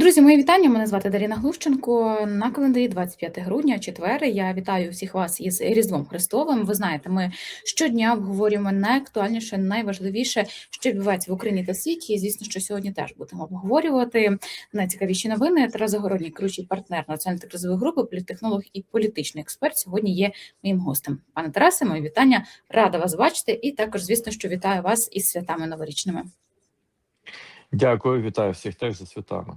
Друзі, мої вітання. Мене звати Даріна Глущенко. На календарі 25 грудня, четвер. Я вітаю всіх вас із Різдвом Христовим. Ви знаєте, ми щодня обговорюємо найактуальніше, найважливіше, що відбувається в Україні та світі. І, звісно, що сьогодні теж будемо обговорювати найцікавіші новини. Тарас Загородній, керуючий партнер національної кризової групи, політтехнолог і політичний експерт. Сьогодні є моїм гостем. Пане Тарасе, мої вітання. Рада вас бачити. І також, звісно, що вітаю вас із святами новорічними. Дякую, вітаю всіх теж за святами.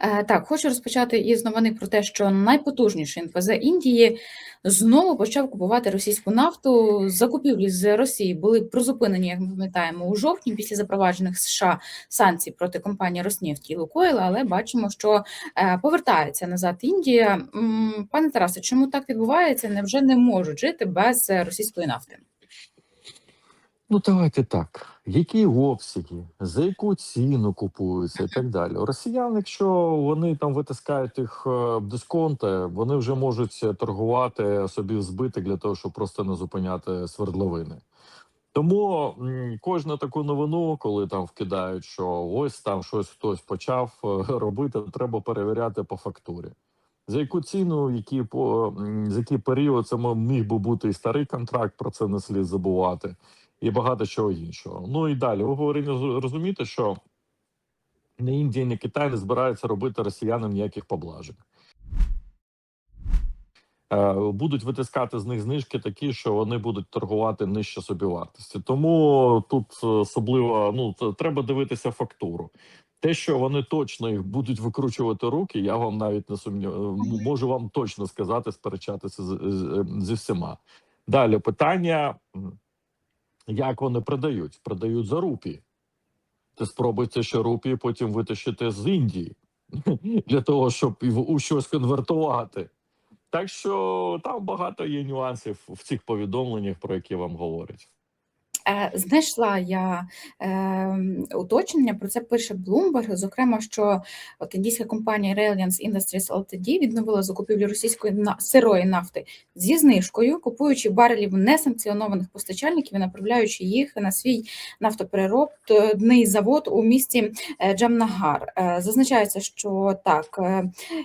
Е, Так, хочу розпочати із новини про те, що найпотужніший НПЗ Індії знову почав купувати російську нафту. Закупівлі з Росії були призупинені, як ми пам'ятаємо, у жовтні після запроваджених США санкцій проти компанії Роснефті і Лукойла, але бачимо, що е, повертається назад Індія. Пане Тарасе, чому так відбувається? Невже не можуть жити без е, російської нафти? Ну, давайте так. Які обсяги, за яку ціну купуються і так далі. Росіян, якщо вони там витискають їх е, дисконти, вони вже можуть торгувати собі в збиток для того, щоб просто не зупиняти свердловини. Тому м, кожну таку новину, коли там вкидають, що ось там щось хтось почав е, робити, треба перевіряти по фактурі. За яку ціну, які по за який період це міг би бути і старий контракт, про це не слід забувати, і багато чого іншого. Ну і далі ви говорите, розумієте, що ні Індія, ні Китай не збираються робити росіянам ніяких поблажень. Е, Будуть витискати з них знижки такі, що вони будуть торгувати нижче собівартості. Тому тут е, особливо ну треба дивитися фактуру. Те, що вони точно їх будуть викручувати руки, я вам навіть не сумніваю. Можу вам точно сказати, сперечатися з, зі всіма. Далі питання: як вони продають? Продають за рупі. Ти спробуйте ще рупії потім витащити з Індії для того, щоб у щось конвертувати. Так що там багато є нюансів в цих повідомленнях, про які вам говорять. Е, Знайшла я е, уточнення, про це пише Bloomberg, зокрема, що от індійська компанія Reliance Industries Ltd. відновила закупівлю російської на- сирої нафти зі знижкою, купуючи барелів несанкціонованих постачальників і направляючи їх на свій нафтопереробний завод у місті е, Джамнагар. Е, Зазначається, що так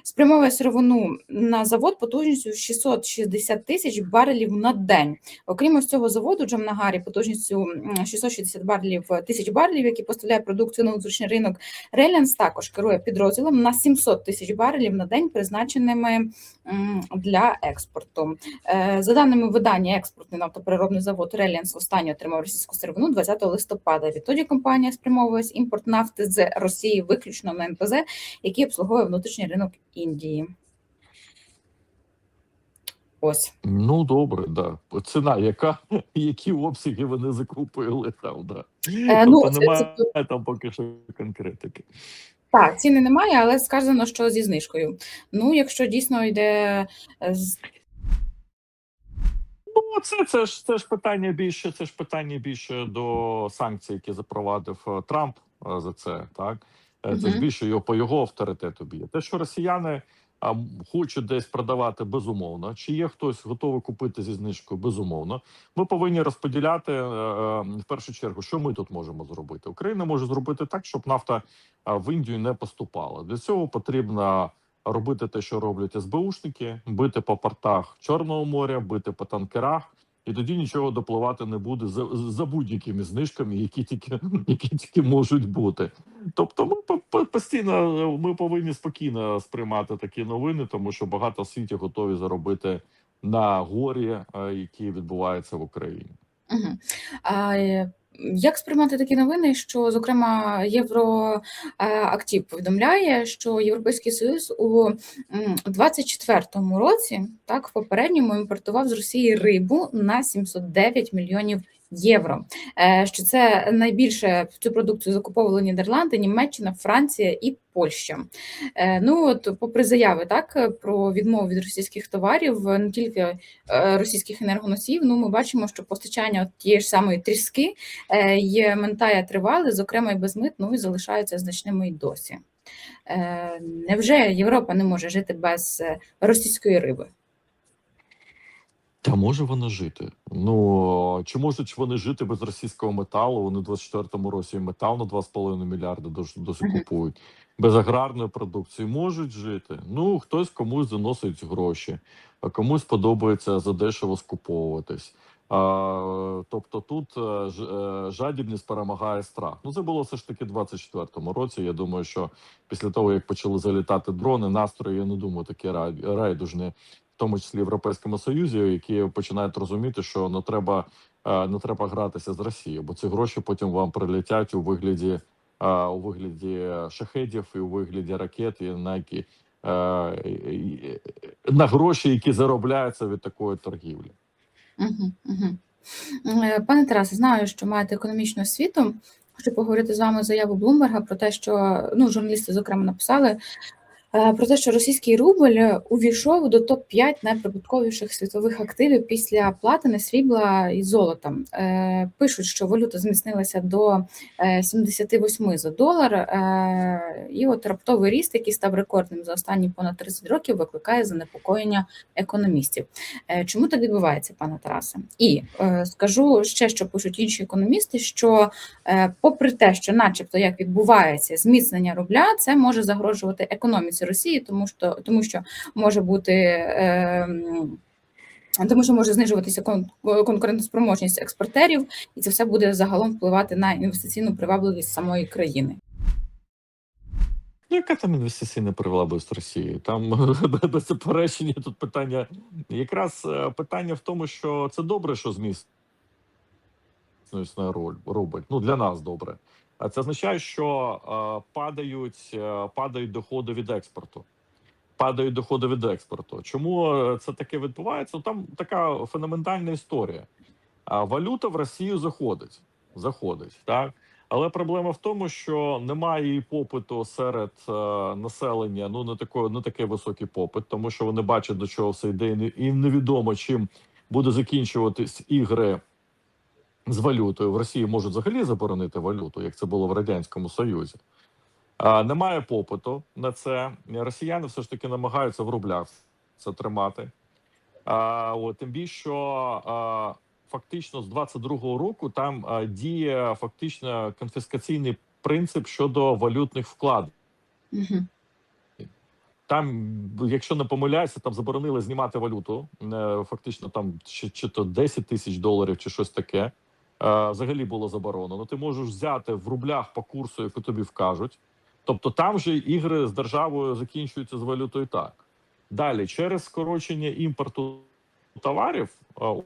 спрямовує сировину на завод потужністю 660 тисяч барелів на день. Окрім ось цього заводу Джамнагарі потужністю м, 660 барлів тисяч барлів, які поставляє продукцію на внутрішній ринок. Релянс також керує підрозділом на 700 тисяч барелів на день, призначеними для експорту. Е, За даними видання, експортний нафтопереробний завод Релянс останній отримав російську сировину 20 листопада. Відтоді компанія спрямовує імпорт нафти з Росії виключно на НПЗ, який обслуговує внутрішній ринок Індії. Ось. Ну добре, да. Ціна, яка які обсяги вони закупили там, да. Е, ну, тобто це- немає це- там поки що конкретики. Так, ціни немає, але сказано, що зі знижкою. Ну, якщо дійсно йде е, Ну, це, це ж це ж питання більше. Це ж питання більше до санкцій, які запровадив е, Трамп е, за це. Так це ж більше його по його авторитету б'є. Те, що росіяни а, м, десь продавати безумовно. Чи є хтось готовий купити зі знижкою? Безумовно. Ми повинні розподіляти е, е, в першу чергу, що ми тут можемо зробити. Україна може зробити так, щоб нафта в Індію не поступала. Для цього потрібно робити те, що роблять СБУшники, бити по портах Чорного моря, бити по танкерах. І тоді нічого допливати не буде за, за будь-якими знижками, які тільки які тільки можуть бути. Тобто, ми по- по- постійно ми повинні спокійно сприймати такі новини, тому що багато в світі готові заробити на горі, е, які відбуваються в Україні. Угу. А, е, як сприймати такі новини, що, зокрема, Євроактив повідомляє, що Європейський Союз у м, 24-му році, так, в попередньому імпортував з Росії рибу на 709 мільйонів євро. Е, Що це найбільше цю продукцію закуповували Нідерланди, Німеччина, Франція і Польща. Е, Ну от, попри заяви так про відмову від російських товарів, не тільки е, російських енергоносіїв, ну ми бачимо, що постачання тієї ж самої тріски є ментая тривали, зокрема і без мит, ну і залишаються значними й досі. Невже Європа не може жити без російської риби? Та може вона жити. Ну чи можуть вони жити без російського металу? Вони в 24-му році метал на 2,5 мільярди дос- досі купують. Без аграрної продукції можуть жити. Ну хтось комусь заносить гроші, а комусь подобається задешево скуповуватись. А, тобто тут е, е, жадібність перемагає страх. Ну це було все ж таки 24-му році. Я думаю, що після того як почали залітати дрони, настрої я не думаю, такі рай- райдужні в тому числі Європейському Союзі, які починають розуміти, що не треба е, не треба гратися з Росією, бо ці гроші потім вам прилетять у вигляді е, у вигляді шахедів і у вигляді ракет, і на які е, на гроші, які заробляються від такої торгівлі. Пане Тарасе, знаю, що маєте економічну освіту. Хочу поговорити з вами заяву Блумберга про те, що ну, журналісти, зокрема, написали про те, що російський рубль увійшов до топ-5 найприбутковіших світових активів після платини, срібла і золота. Е, Пишуть, що валюта зміцнилася до е, 78 за долар, е, і от раптовий ріст, який став рекордним за останні понад 30 років, викликає занепокоєння економістів. Е, Чому так відбувається, пане Тарасе? І е, скажу ще, що пишуть інші економісти: що, е, попри те, що, начебто, як відбувається зміцнення рубля, це може загрожувати економіці Росії, тому що тому що може бути. Е, тому що може знижуватися кон- конкурентоспроможність експортерів, і це все буде загалом впливати на інвестиційну привабливість самої країни. Ну, яка там інвестиційна привабливість Росії? Там без заперечення тут питання. Якраз е, питання в тому, що це добре, що зміст роль рубль. Ну для нас добре. Це означає, що е, падають, е, падають доходи від експорту. Падають доходи від експорту. Чому е, це таке відбувається? Там така фундаментальна історія. Валюта в Росію заходить. Заходить, так. Але проблема в тому, що немає її попиту серед е, населення. Ну не такої, не такий високий попит, тому що вони бачать до чого все йде, і невідомо чим буде закінчуватись ігри з валютою. В Росії можуть взагалі заборонити валюту, як це було в радянському Союзі. А, немає попиту на це. Росіяни все ж таки намагаються в рублях це тримати. А, от, тим більше, що а, фактично з 22-го року там а, діє фактично конфіскаційний принцип щодо валютних вкладів. Угу. Там, якщо не помиляюся, там заборонили знімати валюту. е, Фактично, там чи, чи то 10 тисяч доларів, чи щось таке. Е, Взагалі було заборонено. Ти можеш взяти в рублях по курсу, яку тобі вкажуть. Тобто там же ігри з державою закінчуються з валютою так. Далі, через скорочення імпорту товарів, е,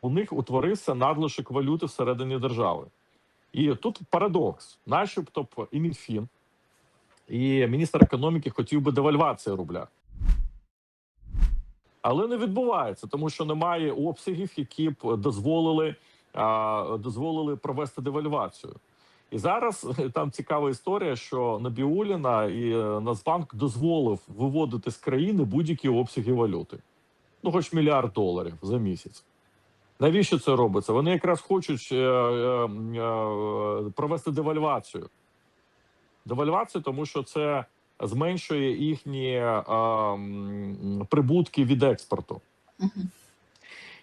у них утворився надлишок валюти всередині держави. І тут парадокс, начебто і Мінфін, і міністр економіки хотів би девальвації рубля. Але не відбувається, тому що немає обсягів, які б дозволили, дозволили провести девальвацію. І зараз там цікава історія, що Набіуліна і е, Нацбанк дозволив виводити з країни будь-які обсяги валюти. Ну, хоч мільярд доларів за місяць. Навіщо це робиться? Вони якраз хочуть е, е, е, провести девальвацію. Девальвацію, тому що це зменшує їхні е, прибутки від експорту.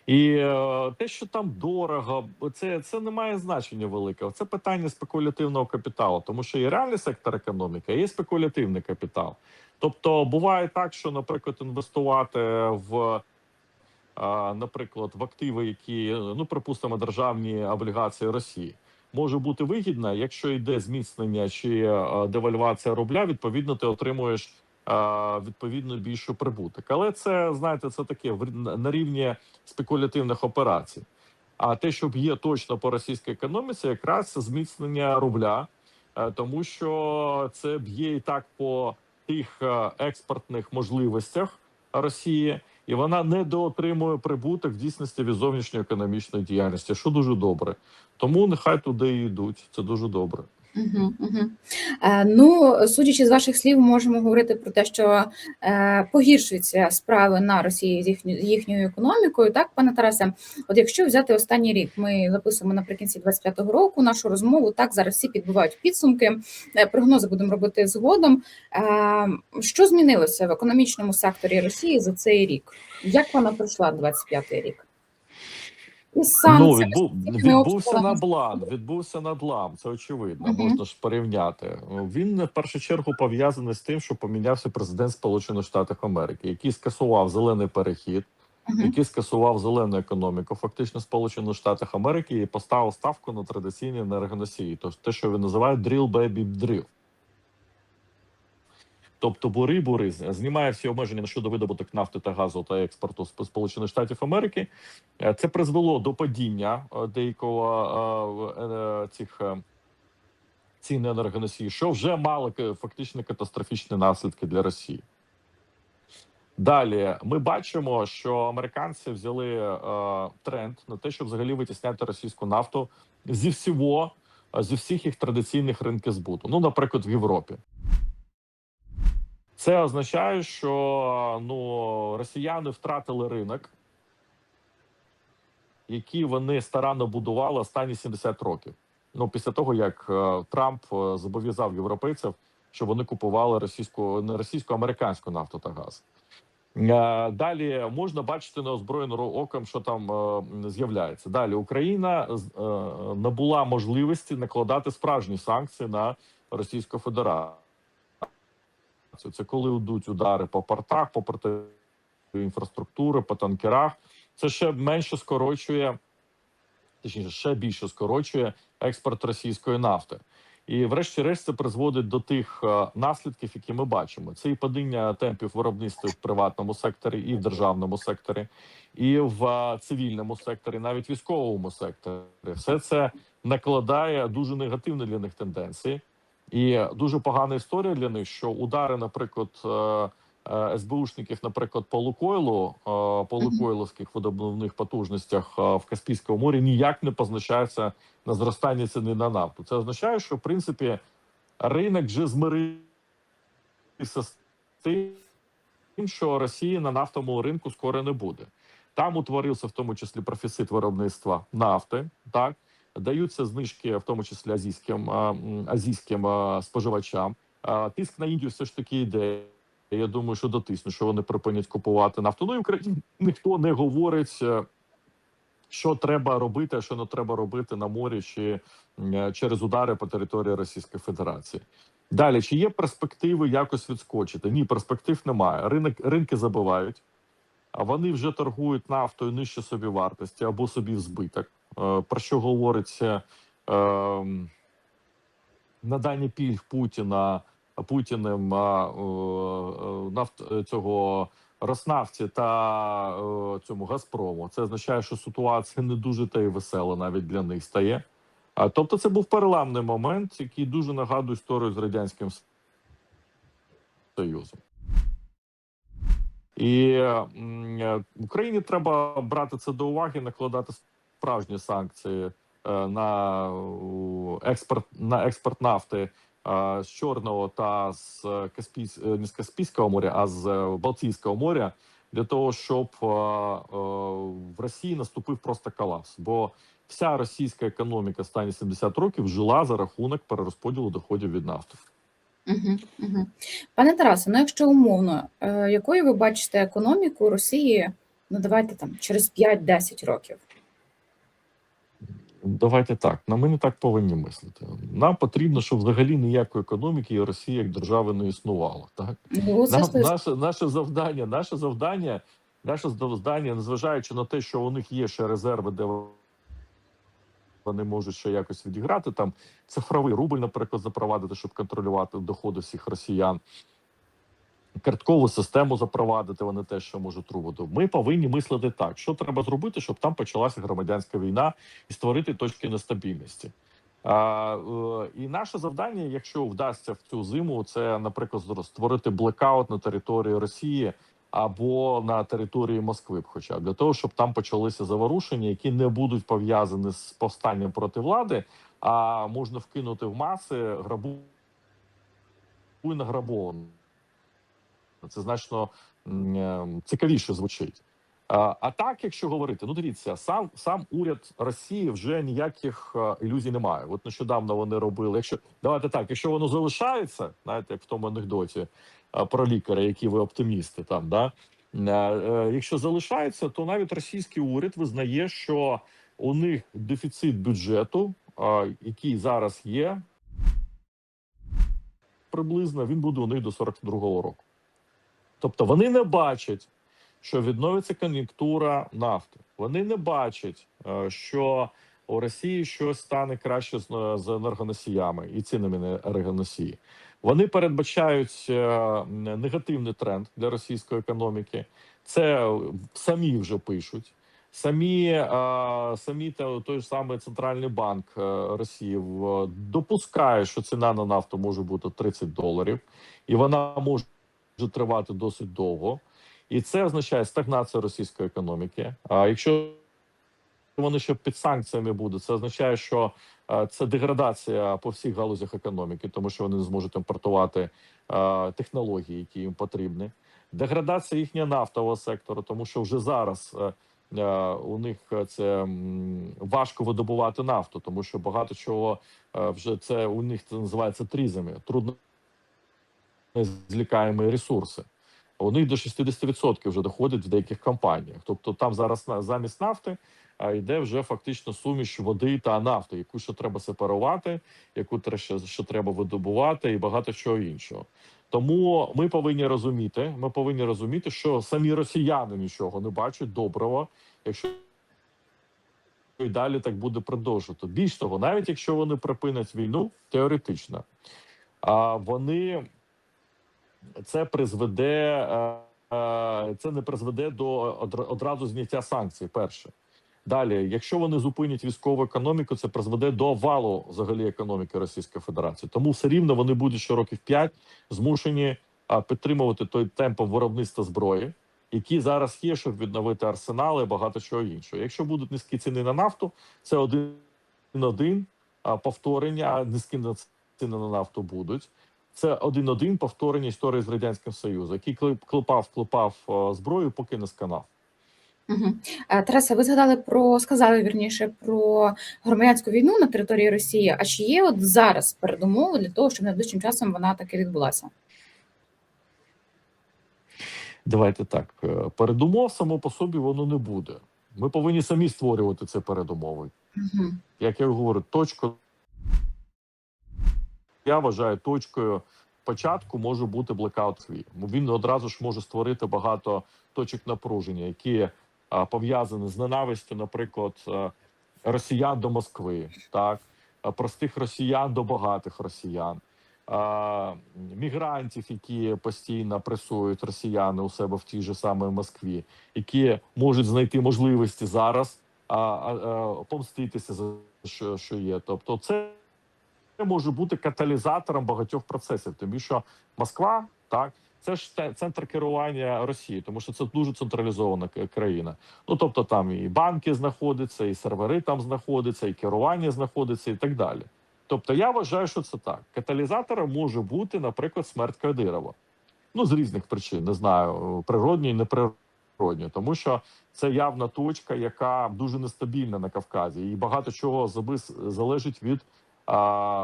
І е, те, що там дорого, це, це не має значення великого. Це питання спекулятивного капіталу, тому що є реальний сектор економіки, є спекулятивний капітал. Тобто буває так, що, наприклад, інвестувати в, е, наприклад, в активи, які ну припустимо, державні облігації Росії. Може бути вигідно, якщо йде зміцнення чи е, девальвація рубля, відповідно, ти отримуєш е, відповідно більшу прибуток. Але це знаєте, це таке на рівні спекулятивних операцій. А те, що б'є точно по російській економіці, якраз зміцнення рубля, е, тому що це б'є і так по тих е, експортних можливостях Росії, і вона недоотримує прибуток в дійсності від зовнішньої економічної діяльності, що дуже добре. Тому нехай туди і йдуть. Це дуже добре. Угу, угу. Ну, судячи з ваших слів, можемо говорити про те, що е, погіршуються справи на Росії з їхньою, їхньою економікою. Так, пане Тарасе, от якщо взяти останній рік, ми записуємо наприкінці 25-го року нашу розмову. Так, зараз всі підбивають підсумки. Е, прогнози будемо робити згодом. Е, що змінилося в економічному секторі Росії за цей рік? Як вона пройшла 25-й рік? І Ну, санкції, відбу, російськими відбувся надлам, відбувся надлам, це очевидно, Мгм. можна ж порівняти. Він в першу чергу пов'язаний з тим, що помінявся президент Сполучених Штатів Америки, який скасував зелений перехід, Мгм. який скасував зелену економіку, фактично Сполучених Штатів Америки, і поставив ставку на традиційні енергоносії, тобто те, що він називає drill baby drill. Тобто бури бури знімає всі обмеження щодо видобуток нафти та газу та експорту Сполучених Штатів Америки. Е, Це призвело до падіння е, деякого е, цих цін енергоносії, що вже мало фактично катастрофічні наслідки для Росії. Далі ми бачимо, що американці взяли тренд на те, щоб взагалі витісняти російську нафту зі всього, зі всіх їх традиційних ринків збуту. Ну, наприклад, в Європі. Це означає, що ну росіяни втратили ринок, який вони старанно будували останні 70 років. Ну після того як е, Трамп е, зобов'язав європейців, щоб вони купували російську не російську, американську нафту та газ. Е, Далі можна бачити неозброєним оком, що там з'являється. Далі Україна набула можливості накладати справжні санкції на Російську Федерацію. Це коли йдуть удари по портах, по портовій інфраструктури, по танкерах. Це ще менше скорочує, точніше, ще більше скорочує експорт російської нафти. І, врешті-решт, це призводить до тих е, наслідків, які ми бачимо. Це і падіння темпів виробництва в приватному секторі, і в державному секторі, і в е, цивільному секторі, навіть військовому секторі. Все це накладає дуже негативні для них тенденції. І дуже погана історія для них, що удари, наприклад, е, е, СБУшників, наприклад, по Лукойлу, е, по Лукойловських водобувних потужностях в Каспійському морі ніяк не позначаються на зростання ціни на нафту. Це означає, що в принципі ринок вже змирився з тим, що Росії на нафтовому ринку скоро не буде. Там утворився в тому числі профіцит виробництва нафти. Так даються знижки, в тому числі азійським азійським споживачам. Тиск на Індію все ж таки йде. Я думаю, що дотисну, що вони припинять купувати нафту. Ну і в Україні ніхто не говорить, е, що треба робити, а що не треба робити на морі чи через удари по території Російської Федерації. Далі чи є перспективи якось відскочити? Ні, перспектив немає. Ринок ринки забивають, а вони вже торгують нафтою нижче собі вартості або собі в збиток. Е, Про що говориться е, надання пільг Путіна Путіним е, цього Роснафті та цьому Газпрому. Це означає, що ситуація не дуже та й весела навіть для них стає. Тобто, це був переламний момент, який дуже нагадує історію з радянським Союзом. І е, Україні треба брати це до уваги, накладати справжні санкції е, на експорт на експорт нафти е, з Чорного та з Каспійсь, е, не з Каспійського моря, а з Балтійського моря для того, щоб в Росії наступив просто колапс. Бо вся російська економіка останні 70 років жила за рахунок перерозподілу доходів від нафти. Пане Тарасе, ну якщо умовно, якою ви бачите економіку Росії, ну давайте там через 5-10 років? Давайте так. На ми не так повинні мислити. Нам потрібно, щоб взагалі ніякої економіки і Росії як держави не існувало. Так Ну, Нам, наше, наше завдання, наше завдання, наше завдання, незважаючи на те, що у них є ще резерви, де вони можуть ще якось відіграти там цифровий рубль, наприклад, запровадити, щоб контролювати доходи всіх росіян. Карткову систему запровадити вони теж ще можуть робити. Ми повинні мислити так, що треба зробити, щоб там почалася громадянська війна і створити точки нестабільності. А, е, і наше завдання, якщо вдасться в цю зиму, це, наприклад, створити блекаут на території Росії або на території Москви, хоча для того, щоб там почалися заворушення, які не будуть пов'язані з повстанням проти влади, а можна вкинути в маси грабу і награбовано. Це значно е, цікавіше звучить. А, так, якщо говорити, ну дивіться, сам сам уряд Росії вже ніяких е, ілюзій не має. От нещодавно вони робили. Якщо давайте так, якщо воно залишається, знаєте, як в тому анекдоті е, про лікаря, які ви оптимісти, там да якщо залишається, то навіть російський уряд визнає, що у них дефіцит бюджету, який зараз є, приблизно він буде у них до 42-го року. Тобто вони не бачать, що відновиться кон'юнктура нафти. Вони не бачать, е, що у Росії щось стане краще з е, енергоносіями і цінами на енергоносії. Вони передбачають е, негативний тренд для російської економіки. Це самі вже пишуть. Самі самі той ж самий центральний банк Росії допускає, що ціна на нафту може бути 30 доларів, і вона може тривати досить довго. І це означає стагнацію російської економіки. А якщо вони ще під санкціями будуть, це означає, що е, це деградація по всіх галузях економіки, тому що вони не зможуть імпортувати е, технології, які їм потрібні. Деградація їхнього нафтового сектору, тому що вже зараз е, у них це важко видобувати нафту, тому що багато чого вже це у них це називається трізами, трудно злікаємо ресурси. Них до 60% вже доходить в деяких компаніях. Тобто там зараз замість нафти а, йде вже фактично суміш води та нафти, яку ще треба сепарувати, яку ще треба видобувати, і багато чого іншого. Тому ми повинні розуміти, ми повинні розуміти, що самі росіяни нічого не бачать доброго, якщо і далі так буде продовжувати. Більш того, навіть якщо вони припинять війну, теоретично, а вони це призведе, е, е, це не призведе до одра- одразу зняття санкцій. Перше. Далі, якщо вони зупинять військову економіку, це призведе до валу взагалі економіки Російської Федерації. Тому все рівно вони будуть ще років 5 змушені підтримувати той темп виробництва зброї, які зараз є, щоб відновити арсенали і багато чого іншого. Якщо будуть низькі ціни на нафту, це один один повторення, а низькі ціни на нафту будуть. Це один-один повторення історії з радянським Союзом, який клеп- клепав, клепав е, зброю, поки не сканав. Угу. Тараса, ви згадали про сказали вірніше про громадянську війну на території Росії. А чи є от зараз передумови для того, щоб найближчим часом вона таки відбулася? Давайте так. е, Передумов само по собі воно не буде. Ми повинні самі створювати це передумови. Угу. Як я говорю, точка я вважаю, точкою початку може бути блекаут свій. Він одразу ж може створити багато точок напруження, які а, пов'язані з ненавистю, наприклад, е, росіян до Москви, так а, простих росіян до багатих росіян. Мігрантів, які постійно пресують росіяни у себе в тій же самій Москві, які можуть знайти можливості зараз а, а, а, помститися за що, що є. Тобто, це може бути каталізатором багатьох процесів, тому що Москва так. Це ж центр керування Росії, тому що це дуже централізована країна. Ну тобто, там і банки знаходяться, і сервери там знаходяться, і керування знаходиться, і так далі. Тобто, я вважаю, що це так. Каталізатором може бути, наприклад, смерть Кадирова. Ну з різних причин не знаю, природні і неприродні, тому що це явна точка, яка дуже нестабільна на Кавказі, і багато чого залежить від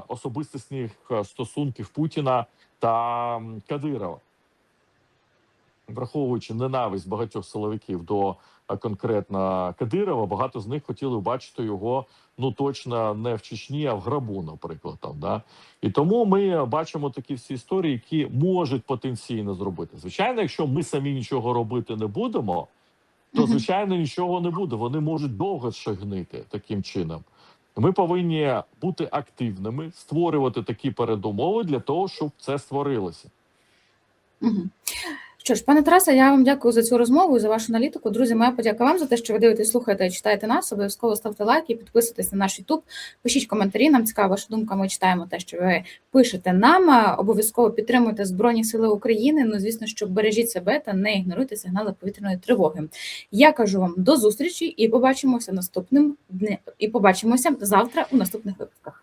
особистісних е, стосунків Путіна та Кадирова, враховуючи ненависть багатьох силовиків до е, конкретно Кадирова, багато з них хотіли бачити його ну точно не в Чечні, а в Грабу, наприклад. Там да і тому ми бачимо такі всі історії, які можуть потенційно зробити. Звичайно, якщо ми самі нічого робити не будемо, то звичайно нічого не буде. Вони можуть довго ще гнити таким чином. Ми повинні бути активними, створювати такі передумови для того, щоб це створилося. Угу. Що ж, пане Тарасе, я вам дякую за цю розмову і за вашу аналітику. Друзі, моя подяка вам за те, що ви дивитесь, слухаєте і читаєте нас. Обов'язково ставте лайки, підписуйтесь на наш YouTube, пишіть коментарі. Нам цікава ваша думка. Ми читаємо те, що ви пишете нам. Обов'язково підтримуйте Збройні Сили України. Ну, звісно, що бережіть себе та не ігноруйте сигнали повітряної тривоги. Я кажу вам до зустрічі і побачимося наступним днем. І побачимося завтра у наступних випусках.